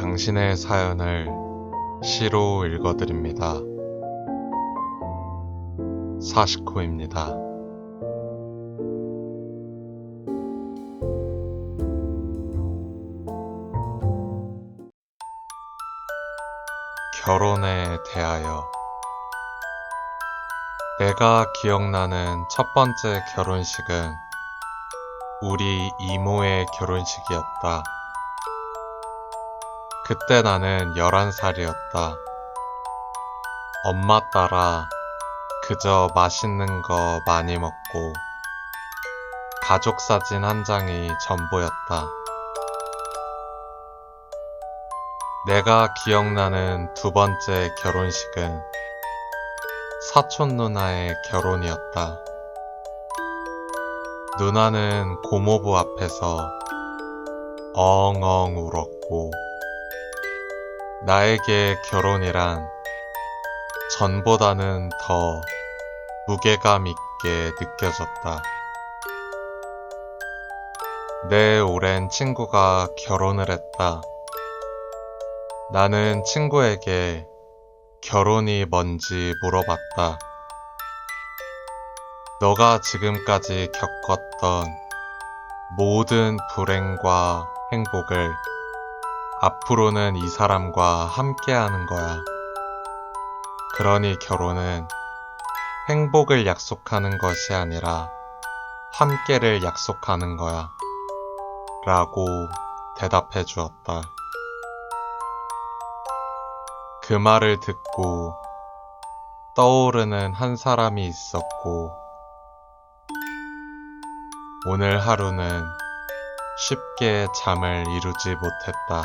당신의 사연을 시로 읽어드립니다. 사시코입니다. 결혼에 대하여 내가 기억나는 첫 번째 결혼식은 우리 이모의 결혼식이었다. 그때 나는 11살이었다. 엄마 따라 그저 맛있는 거 많이 먹고 가족 사진 한 장이 전부였다. 내가 기억나는 두 번째 결혼식은 사촌 누나의 결혼이었다. 누나는 고모부 앞에서 엉엉 울었고, 나에게 결혼이란 전보다는 더 무게감 있게 느껴졌다. 내 오랜 친구가 결혼을 했다. 나는 친구에게 결혼이 뭔지 물어봤다. 너가 지금까지 겪었던 모든 불행과 행복을 앞으로는 이 사람과 함께 하는 거야. 그러니 결혼은 행복을 약속하는 것이 아니라 함께를 약속하는 거야. 라고 대답해 주었다. 그 말을 듣고 떠오르는 한 사람이 있었고, 오늘 하루는 쉽게 잠을 이루지 못했다.